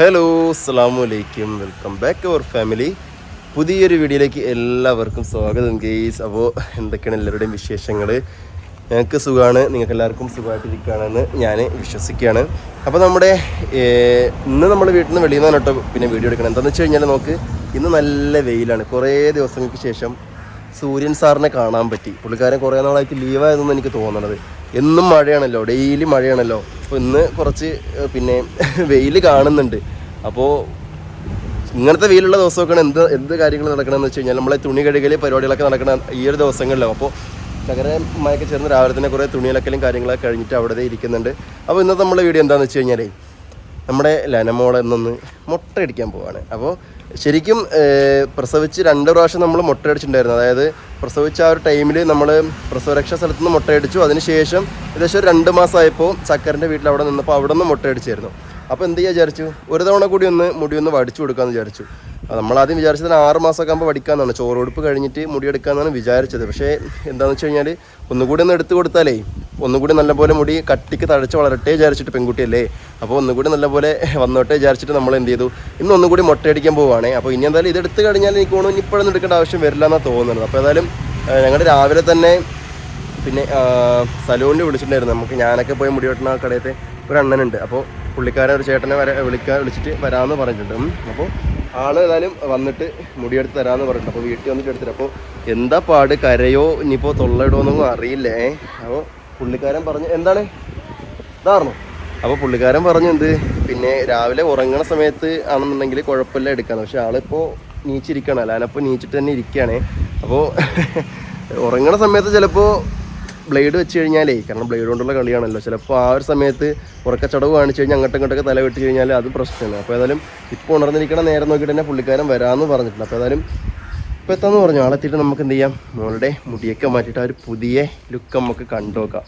Hello അസ്സാമലൈക്കും welcome back അവർ family പുതിയൊരു വീഡിയോയിലേക്ക് എല്ലാവർക്കും സ്വാഗതം ഗെയ്സ് അപ്പോൾ എന്തൊക്കെയാണ് എല്ലാവരുടെയും വിശേഷങ്ങൾ ഞങ്ങൾക്ക് സുഖമാണ് നിങ്ങൾക്ക് എല്ലാവർക്കും സുഖമായിട്ടിരിക്കുകയാണെന്ന് ഞാൻ വിശ്വസിക്കുകയാണ്. അപ്പോൾ നമ്മുടെ ഇന്ന് നമ്മൾ വീട്ടിൽ നിന്ന് വെളിയിൽ നിന്നാണ് കേട്ടോ പിന്നെ വീഡിയോ എടുക്കണം എന്താണെന്ന് വെച്ച് കഴിഞ്ഞാൽ നമുക്ക് ഇന്ന് നല്ല വെയിലാണ്. കുറേ ദിവസങ്ങൾക്ക് ശേഷം സൂര്യൻ സാറിനെ കാണാൻ പറ്റി. പുള്ളിക്കാരൻ കുറേ നാളായിട്ട് ലീവായതെന്ന് എനിക്ക് തോന്നണത്. എന്നും മഴയാണല്ലോ. ഡെയിലി മഴയാണല്ലോ. അപ്പോൾ ഇന്ന് കുറച്ച് പിന്നെ വെയിൽ കാണുന്നുണ്ട്. അപ്പോൾ ഇങ്ങനത്തെ വെയിലുള്ള ദിവസമൊക്കെയാണ് എന്ത് എന്ത് കാര്യങ്ങൾ നടക്കണമെന്ന് വെച്ച് കഴിഞ്ഞാൽ നമ്മളെ തുണി കഴുകൽ പരിപാടികളൊക്കെ നടക്കണ ഈ ഒരു ദിവസങ്ങളിലോ അപ്പോൾ ചകര മയൊക്കെ ചേർന്ന് രാവിലെ തന്നെ കുറേ തുണിയിലക്കലും കാര്യങ്ങളൊക്കെ കഴിഞ്ഞിട്ട് അവിടെ ഇരിക്കുന്നുണ്ട്. അപ്പോൾ ഇന്നത്തെ നമ്മുടെ വീഡിയോ എന്താണെന്ന് വെച്ച് കഴിഞ്ഞാലേ നമ്മുടെ ലനമോളെ നിന്ന് മുട്ടയടിക്കാൻ പോവാണ്. അപ്പോൾ ശരിക്കും പ്രസവിച്ച് രണ്ട് പ്രാവശ്യം നമ്മൾ മുട്ടയടിച്ചിട്ടുണ്ടായിരുന്നു അതായത് പ്രസവിച്ച ആ ഒരു ടൈമിൽ നമ്മൾ പ്രസവരക്ഷാ സ്ഥലത്ത് നിന്ന് മുട്ടയടിച്ചു അതിനുശേഷം ഏകദേശം രണ്ട് മാസമായപ്പോൾ ചക്കറിന്റെ വീട്ടിൽ അവിടെ നിന്നപ്പോൾ അവിടെ നിന്ന് മുട്ടയടിച്ചായിരുന്നു അപ്പോൾ എന്ത് ചെയ്യാൻ വിചാരിച്ചു? ഒരു തവണ കൂടി ഒന്ന് മുടി ഒന്ന് വടിച്ചു കൊടുക്കാമെന്ന് വിചാരിച്ചു. ആദ്യം വിചാരിച്ചത് ആറ് മാസമൊക്കെ ആകുമ്പോൾ വടിക്കാമെന്നാണ് ചോറുകൊടുപ്പ് കഴിഞ്ഞിട്ട് മുടിയെടുക്കാമെന്നാണ് വിചാരിച്ചത്. പക്ഷേ എന്താണെന്ന് വെച്ച് കഴിഞ്ഞാൽ ഒന്നുകൂടി ഒന്ന് എടുത്തു കൊടുത്താലേ ഒന്നുകൂടി നല്ലപോലെ മുടി കട്ടിക്ക് തഴച്ച് വളരട്ടെ വിചാരിച്ചിട്ട് പെൺകുട്ടിയല്ലേ? അപ്പോൾ ഒന്നുകൂടി നല്ലപോലെ വന്നോട്ടെ വിചാരിച്ചിട്ട് നമ്മൾ എന്ത് ചെയ്തു? ഇന്ന് ഒന്നുകൂടി മുട്ടയടിക്കാൻ പോവുകയാണേ അപ്പോൾ ഇനി എന്തായാലും ഇതെടുത്ത് കഴിഞ്ഞാൽ എനിക്ക് തോന്നുന്നു ഇനി ഇപ്പോഴൊന്നും എടുക്കേണ്ട ആവശ്യം വരില്ല എന്നാണ് തോന്നുന്നത്. അപ്പോൾ ഏതായാലും ഞങ്ങളുടെ രാവിലെ തന്നെ പിന്നെ സലൂണിൽ വിളിച്ചിട്ടുണ്ടായിരുന്നു. നമുക്ക് ഞാനൊക്കെ പോയി മുടി വെട്ടുന്ന കടയത്തെ ഒരു അണ്ണനുണ്ട്. അപ്പോൾ പുള്ളിക്കാരൻ ഒരു ചേട്ടനെ വര വിളിക്കാൻ വിളിച്ചിട്ട് വരാമെന്ന് പറഞ്ഞിട്ടുണ്ട്. അപ്പോൾ ആൾ ഏതായാലും വന്നിട്ട് മുടിയെടുത്ത് തരാമെന്ന് പറഞ്ഞിട്ടുണ്ട്. അപ്പോൾ വീട്ടിൽ വന്നിട്ട് എടുത്തിട്ട് അപ്പോൾ എന്താ പാട്? കരയോ? ഇനിയിപ്പോൾ തൊള്ളയിടുമെന്നൊന്നും അറിയില്ലേ? അപ്പോൾ പുള്ളിക്കാരൻ പറഞ്ഞു എന്താണ്? ഇതാർന്നു. അപ്പോൾ പുള്ളിക്കാരൻ പറഞ്ഞു എന്ത്? പിന്നെ രാവിലെ ഉറങ്ങണ സമയത്ത് ആണെന്നുണ്ടെങ്കിൽ കുഴപ്പമില്ല എടുക്കാന്ന്. പക്ഷെ ആളിപ്പോൾ നീച്ചിരിക്കണം അല്ല അപ്പോൾ നീച്ചിട്ട് തന്നെ ഇരിക്കുകയാണ്. അപ്പോൾ ഉറങ്ങണ സമയത്ത് ചിലപ്പോൾ ബ്ലേഡ് വെച്ച് കഴിഞ്ഞാലേ കാരണം ബ്ലേഡ് കൊണ്ടുള്ള കളിയാണല്ലോ. ചിലപ്പോൾ ആ ഒരു സമയത്ത് ഉറക്കച്ചടവ് കാണിച്ചു കഴിഞ്ഞാൽ അങ്ങോട്ടും ഇങ്ങോട്ടൊക്കെ തല വെട്ടി കഴിഞ്ഞാൽ അത് പ്രശ്നമാണ്. അപ്പോൾ ഏതായാലും ഇപ്പോൾ ഉണർന്നിരിക്കണ നേരം നോക്കിയിട്ട് തന്നെ പുള്ളിക്കാരൻ വരാമെന്ന് പറഞ്ഞിട്ടുണ്ട്. അപ്പോൾ ഏതായാലും ഇപ്പോൾ എത്താന്ന് പറഞ്ഞു. ആളെത്തിയിട്ട് നമുക്ക് എന്ത് ചെയ്യാം? മോളുടെ മുടിയൊക്കെ മാറ്റിയിട്ട് ആ ഒരു പുതിയ ലുക്ക് നമുക്ക് കണ്ടു നോക്കാം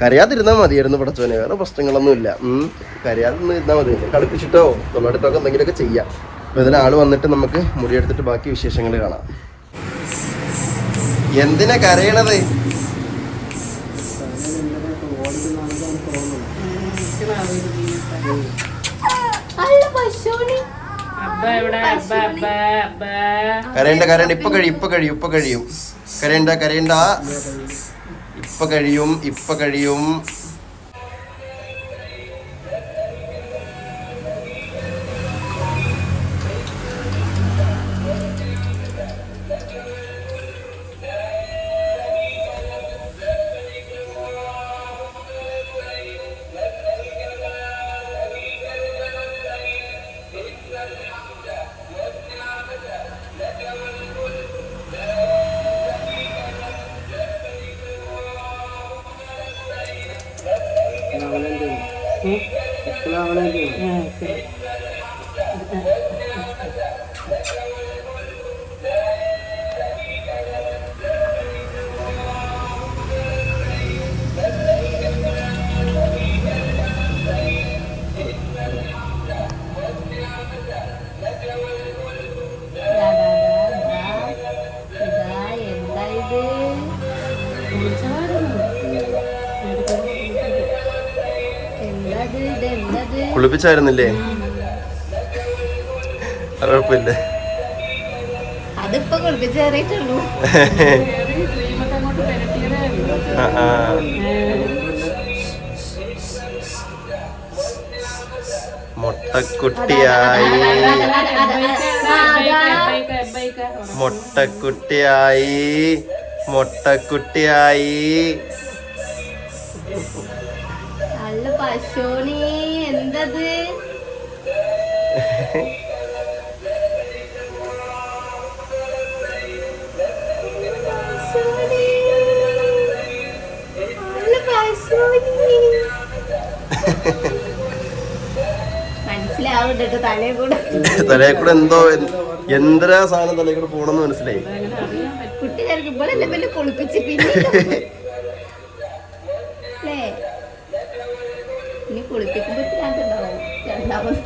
കരയാതിരുന്നാൽ മതിയായിരുന്നു പടച്ചോനെ. വേറെ പ്രശ്നങ്ങളൊന്നുമില്ല കരയാതിരുന്നാൽ ഇരുന്നാൽ മതി. കളിപ്പിച്ചിട്ടോ തൊള്ളടിട്ടോ എന്തെങ്കിലുമൊക്കെ ചെയ്യാം. അപ്പോൾ ഇതിൽ ആൾ വന്നിട്ട് നമുക്ക് മുടിയെടുത്തിട്ട് ബാക്കി വിശേഷങ്ങൾ കാണാം. എന്തിനാ കരയണത്? കരയണ്ട കരയണ്ട. ഇപ്പൊ കഴിയും ഇപ്പൊ കഴിയും ഇപ്പൊ കഴിയും. കരയണ്ട കരയണ്ട. ഇപ്പൊ കഴിയും ഇപ്പൊ കഴിയും. ಒಳಗೆ കുളിപ്പിച്ചായിരുന്നില്ലേ? കുഴപ്പമില്ലേ കുഴപ്പമില്ല അതിപ്പോ കുളിപ്പിച്ചേറിയിട്ടുള്ളൂ മൊട്ടക്കുട്ടിയായി മൊട്ടക്കുട്ടിയായി. മുട്ടക്കുട്ടിയായി. മുട്ടക്കുട്ടിയായി. മുട്ടക്കുട്ടിയായി. നല്ല പശുവിന് കേട്ടോ തലേ കൂടെ? എന്തോ എന്തരാ സാധനം തലേ കൂടെ പോണെന്ന് മനസ്സിലായി. കുട്ടികൾക്ക് ഇപ്പോഴല്ലേ പിന്നെ കുളിപ്പിച്ച് പിന്നെ ഇനി കുളിപ്പിക്കുമ്പോ ഉണ്ടാവും. രണ്ടാമത്.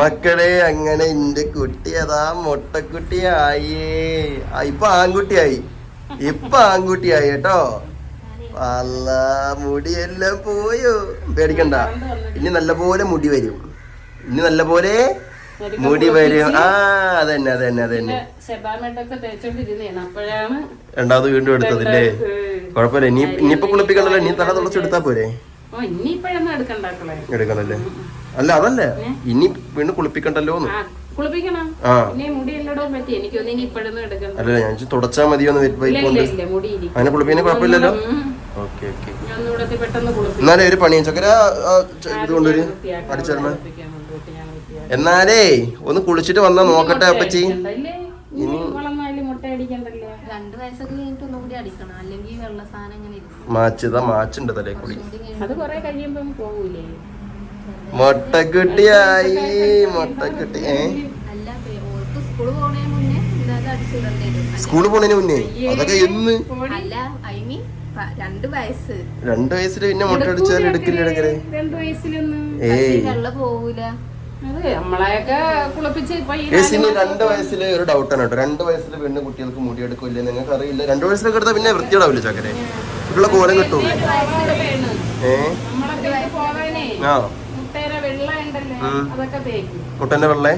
മക്കളെ അങ്ങനെ എന്റെ കുട്ടി അതാ മുട്ടക്കുട്ടിയായേ. ഇപ്പൊ ആൺകുട്ടിയായി. ഇപ്പൊ ആൺകുട്ടിയായി കേട്ടോ. അല്ല മുടിയെല്ലാം പോയോ? പേടിക്കണ്ട. ഇനി നല്ലപോലെ മുടി വരും. ഇനി നല്ലപോലെ മുടി വരും. ആ അതന്നെ അതന്നെ അതന്നെ. രണ്ടാമത് വീണ്ടും എടുത്തതില്ലേ? കുഴപ്പമില്ല. ഇനി ഇനിയിപ്പൊ കുളിപ്പിക്കണ്ടല്ലോ ഇനി തല തുളച്ചെടുത്താ പോരെ? എടുക്കണല്ലേ? അല്ല അതല്ല. ഇനി വീണ്ടും കുളിപ്പിക്കണ്ടല്ലോ അല്ല ഞാൻ തുടച്ചാ ഇരിക്കും അതിനെ കുളിപ്പിന് കുഴപ്പമില്ലല്ലോ? Okay okay. എന്നാലേ ഒരു പണിയും. ചക്കര ഇത് കൊണ്ടൊരു അടിച്ചേരണ എന്നാലേ ഒന്ന് കുളിച്ചിട്ട് വന്നാ നോക്കട്ടെ അപ്പച്ചി. ഇനി വളർന്നാലും മുട്ട അടിക്കണ്ടല്ലേ? രണ്ട് വയസ്സൊക്കെ കഴിഞ്ഞിട്ട് ഒന്നുകൂടി അടിക്കണം. അല്ലെങ്കിൽ വെള്ള സാധനം ഇരിക്കും. മാച്ചതാ മാച്ചുണ്ട് തലേ കൂടി. ഏ? പേ- ഓൾക്ക് സ്കൂൾ പോണേന് മുന്നേ ഇല്ലാതെ അടിച്ചിടേണ്ടി സ്കൂളിൽ പോണതിന് മുന്നേ? അതൊക്കെ എന്ന് ഐ രണ്ട് വയസ്സ്. രണ്ടു വയസ്സിൽ പിന്നെ മുട്ട അടിച്ചാൽ എടുക്കില്ല എടുക്കൽ. രണ്ട് വയസ്സിലൊന്നും. ഏയ്. വെള്ള പോവൂല. ഈ രണ്ട് വയസ്സിൽ ഒരു ഡൗട്ടാണ് കേട്ടോ. രണ്ട് വയസ്സിൽ പെണ്ണ് കുട്ടികൾക്ക് മുടി എടുക്കില്ല നിങ്ങൾക്ക് അറിയില്ല രണ്ട് വയസ്സിലൊക്കെ എടുത്താൽ പിന്നെ വൃത്തിയുണ്ടാവില്ല ചക്കരെ? കുട്ടികളെ കോലം കിട്ടും ഏ? ആ. മുട്ടേരെ വെള്ള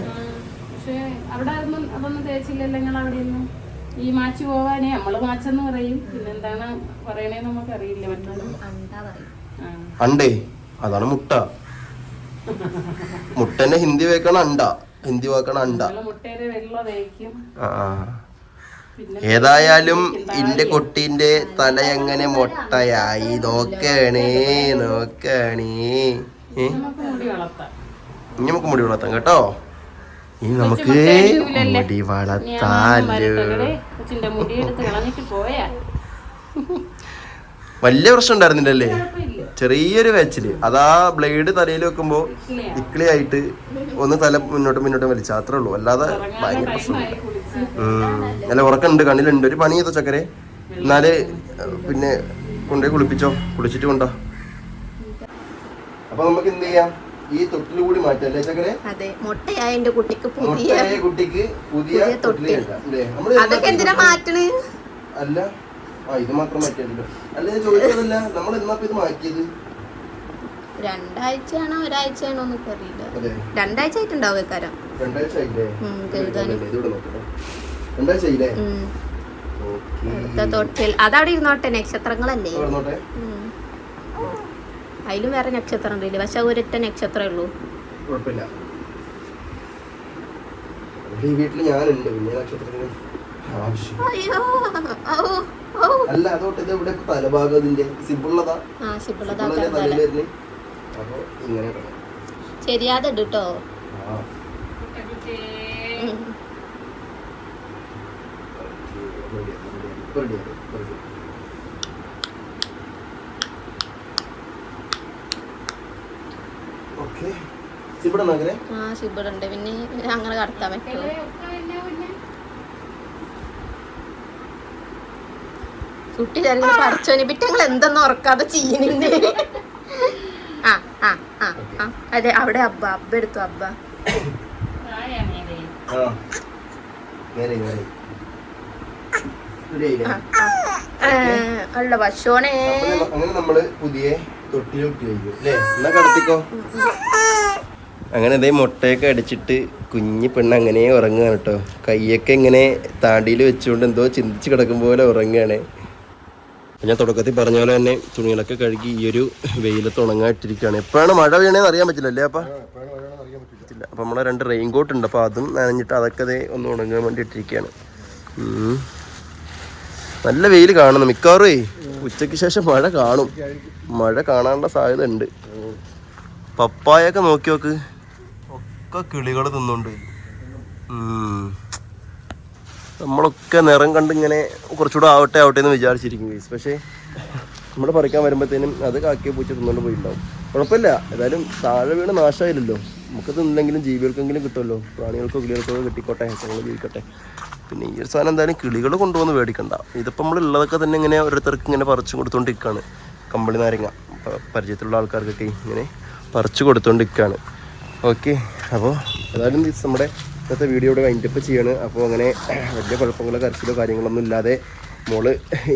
ഈ മാച്ച് പോവാനേ നമ്മൾ മാച്ചെന്ന് പറയും. പിന്നെന്താണ് പറയണേന്ന് നമുക്കറിയില്ല. മറ്റുള്ള. അണ്ടേ? അതാണ് മുട്ട. മുട്ടന്റെ ഹിന്ദി വെക്കണ അണ്ട. ഹിന്ദി വെക്കണ അണ്ട. ഏതായാലും ഇന്റെ കുട്ടീന്റെ തല എങ്ങനെ മുട്ടയായി? നോക്കണേ നോക്കണേ. ഇനി നമുക്ക് മുടി വളർത്താം. കേട്ടോ. ഇനി നമുക്ക് മുടി വളർത്താലോ. വലിയ പ്രശ്നം ഉണ്ടായിരുന്നില്ലല്ലേ? ചെറിയൊരു വെച്ചിൽ അതാ ബ്ലേഡ് തലയിൽ വെക്കുമ്പോ ഇല്ലയാ. ഇക്കിളി ആയിട്ട് ഒന്ന് തല മുന്നോട്ട് മുന്നോട്ടും വലിച്ച. അത്രേ ഉള്ളൂ. അല്ലാതെ ഭയങ്കര പ്രശ്നം ടൈമായി കുളിച്ച് ഉം. നല്ല ഉറക്കമുണ്ട് കണ്ണിലുണ്ട്. ഒരു പണി ചെയ്തോ ചക്കരെ? എന്നാൽ പിന്നെ കൊണ്ടേ കുളിപ്പിച്ചോ? കുളിച്ചിട്ട് കൊണ്ടോ? അപ്പൊ നമുക്ക് എന്ത് ചെയ്യാം? ഈ തൊട്ടിൽ കൂടി മാറ്റാം അല്ലേ ചക്കരെ? അതെ. മുട്ടയായ എന്റെ കുട്ടിക്ക് പുതിയ കുട്ടിക്ക് പുതിയ തൊട്ടിൽ അതൊക്കെ എന്തിനാ മാറ്റണ്? അല്ല. ആ ഇത് മാത്രം മാറ്റിയല്ലോ അല്ല ഞാൻ ചോദിച്ചതല്ല നമ്മൾ എന്നാ ഇത് മാറ്റിയത്? രണ്ടാഴ്ചയാണോ ഒരാഴ്ചയാണോ എന്നൊക്കെ അറിയില്ല. അതെ. രണ്ടാഴ്ച ആയിട്ടുണ്ടാവും ഇക്കാരം രണ്ടാഴ്ച ആയില്ലേ ഉം, കഴുകാന്. ഇതല്ലേ, ഇതിവിടെ നോക്കട്ടെ രണ്ടാഴ്ച ആയില്ലേ ഓക്കേ. അടുത്ത തൊട്ടിൽ. അതവിടെ ഇരുന്നോട്ടെ നക്ഷത്രങ്ങളല്ലേ. അതിലും വേറെ നക്ഷത്രം ഉണ്ടല്ലേ? പക്ഷെ ഒരൊറ്റ നക്ഷത്രമേ ഉള്ളൂ. കുഴപ്പമില്ല. ഈ വീട്ടിൽ ഞാനുണ്ട്. പിന്നെ നക്ഷത്രത്തിന് ആവശ്യം. അല്ല അതോട്ട് ഇത് ഇവിടെ തലഭാഗം ഇതിന്റെ സിബിളിന്റെ തലയിൽ വരുന്നേ? അപ്പൊ ഇങ്ങനെ. ശരിയാതെ കേട്ടോ ആ. ഓക്കെ. പിന്നെ അങ്ങനെ കടത്താൻ പറ്റുമോ? കുട്ടി തരങ്ങൾ പഠിച്ചോനെ ഞങ്ങൾ എന്തെന്ന് ഉറക്കാതെ ചെയ്യുന്നുണ്ട് ആ ആ ആ ആ. അതെ അവിടെ അബ്ബ അബ്ബ എടുത്തു അബ്ബ. അല്ല നമ്മ- അങ്ങനെ നമ്മൾ പുതിയ തൊട്ടിലോട്ട് കഴിക്കും അല്ലേ? എന്നാ കടത്തിക്കോ. അങ്ങനെ ഇതേ മുട്ടയൊക്കെ അടിച്ചിട്ട് കുഞ്ഞു പെണ്ണ് അങ്ങനെ ഉറങ്ങുകയാണ് കേട്ടോ. കൈയൊക്കെ ഇങ്ങനെ താടിയിൽ വെച്ചുകൊണ്ട് എന്തോ ചിന്തിച്ച് കിടക്കും പോലെ ഉറങ്ങുകയാണ്. ഞാൻ തുടക്കത്തിൽ പറഞ്ഞ പോലെ തന്നെ തുണികളൊക്കെ കഴുകി ഈ ഒരു വെയിലത്ത് ഉണങ്ങായിട്ടിരിക്കുകയാണ്. എപ്പോഴാണ് മഴ വീണേന്ന് അറിയാൻ പറ്റില്ല അല്ലേ അപ്പം? പറ്റില്ല അപ്പൊ നമ്മളെ രണ്ട് റെയിൻ കോട്ട് ഉണ്ട് അപ്പൊ അതും നനഞ്ഞിട്ട് അതൊക്കെ ഒന്ന് ഉണങ്ങാൻ വേണ്ടി ഇട്ടിരിക്കുകയാണ് നല്ല വെയിൽ കാണുന്നു മിക്കവാറും ഉച്ചയ്ക്ക് ശേഷം മഴ കാണും. മഴ കാണാനുള്ള സാധ്യത ഉണ്ട്. പപ്പായൊക്കെ നോക്കി നോക്ക്. ഒക്കെ കിളികൾ തിന്നുണ്ട് ഉം. നമ്മളൊക്കെ നിറം കണ്ട് ഇങ്ങനെ കുറച്ചുകൂടെ ആവട്ടെ ആവട്ടെ എന്ന് വിചാരിച്ചിരിക്കും ഗൈസ് പക്ഷേ നമ്മൾ പറിക്കാൻ വരുമ്പോഴത്തേനും അത് കാക്കിയ പൂച്ച തിന്നുകൊണ്ട് പോയിട്ടുണ്ടാവും കുഴപ്പമില്ല. ഏതായാലും താഴെ വീണ് നാശമായില്ലല്ലോ. നമുക്ക് തിന്നില്ലെങ്കിലും ജീവികൾക്കെങ്കിലും കിട്ടുമല്ലോ. പ്രാണികൾക്കോ കിളികൾക്കോ കിട്ടിക്കോട്ടെ ഞങ്ങൾ ജീവിക്കട്ടെ. പിന്നെ ഈ ഒരു സാധനം എന്തായാലും കിളികൾ കൊണ്ടുവന്ന് മേടിക്കണ്ട ഇതിപ്പോൾ നമ്മൾ ഉള്ളതൊക്കെ തന്നെ ഇങ്ങനെ ഓരോരുത്തർക്ക് ഇങ്ങനെ പറിച്ചു കൊടുത്തോണ്ടിരിക്കുകയാണ് കമ്പിളി നാരങ്ങ പരിചയത്തിലുള്ള ആൾക്കാർക്കൊക്കെ ഇങ്ങനെ പറിച്ചു കൊടുത്തോണ്ടിരിക്കുകയാണ് ഓക്കെ. അപ്പോൾ ഏതായാലും നമ്മുടെ ഇന്നത്തെ വീഡിയോ ഇവിടെ വൈൻഡപ്പ് ചെയ്യാണ്. അപ്പോൾ അങ്ങനെ വലിയ കുഴപ്പങ്ങളോ കരച്ചിലോ കാര്യങ്ങളൊന്നും ഇല്ലാതെ മോൾ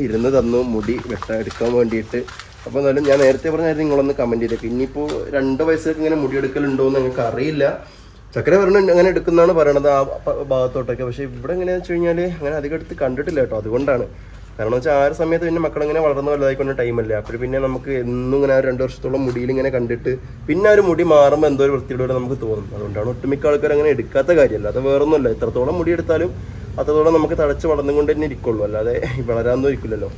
ഇരുന്ന് തന്നു മുടി വെട്ട എടുക്കാൻ വേണ്ടിയിട്ട്. അപ്പോൾ എന്തായാലും ഞാൻ നേരത്തെ പറഞ്ഞായിരുന്നു നിങ്ങളൊന്ന് കമന്റ് ചെയ്തേക്ക് ഇനിയിപ്പോൾ രണ്ട് വയസ്സൊക്കെ ഇങ്ങനെ മുടി എടുക്കലുണ്ടോ എന്ന് ഞങ്ങൾക്ക് അറിയില്ല. ചക്കര പറഞ്ഞ അങ്ങനെ എടുക്കുന്നതാണ് പറയണത് ആ ഭാഗത്തോട്ടൊക്കെ. പക്ഷേ ഇവിടെ എങ്ങനെയാണെന്ന് വെച്ച് കഴിഞ്ഞാൽ അങ്ങനെ അധികം എടുത്ത് കണ്ടിട്ടില്ല കേട്ടോ. അതുകൊണ്ടാണ്. കാരണം വെച്ചാൽ ആ ഒരു സമയത്ത് പിന്നെ മക്കളിങ്ങനെ വളർന്ന് വലുതായിക്കൊണ്ട് ടൈമല്ലേ. അപ്പോൾ പിന്നെ നമുക്ക് എന്നും ഇങ്ങനെ ആ രണ്ട് വർഷത്തോളം മുടിയിൽ ഇങ്ങനെ കണ്ടിട്ട് പിന്നെ ഒരു മുടി മാറുമ്പോൾ എന്തോ ഒരു വൃത്തിയിലൂടെ നമുക്ക് തോന്നും. അതുകൊണ്ടാണ് ഒട്ടുമിക്ക ആൾക്കാർ അങ്ങനെ എടുക്കാത്ത കാര്യമല്ല. അത് വേറൊന്നുമല്ല. എത്രത്തോളം മുടി എടുത്താലും അത്രത്തോളം നമുക്ക് തടച്ച് വളർന്നുകൊണ്ട് തന്നെ ഇരിക്കുള്ളൂ. അല്ലാതെ വളരാനൊന്നും ഇരിക്കില്ലല്ലോ.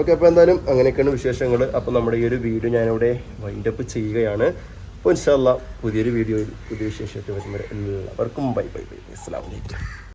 ഓക്കെ അപ്പോൾ എന്തായാലും അങ്ങനെയൊക്കെയാണ് വിശേഷങ്ങൾ അപ്പോൾ നമ്മുടെ ഈ ഒരു വീഡിയോ ഞാനിവിടെ വൈൻഡപ്പ് ചെയ്യുകയാണ്. അപ്പോൾ ഇൻഷാല്ല പുതിയൊരു വീഡിയോയിൽ പുതിയ വിശേഷത്തിൽ വരുമ്പോൾ എല്ലാവർക്കും ബൈ ബൈ ബൈ അസ്സാം വലൈക്കും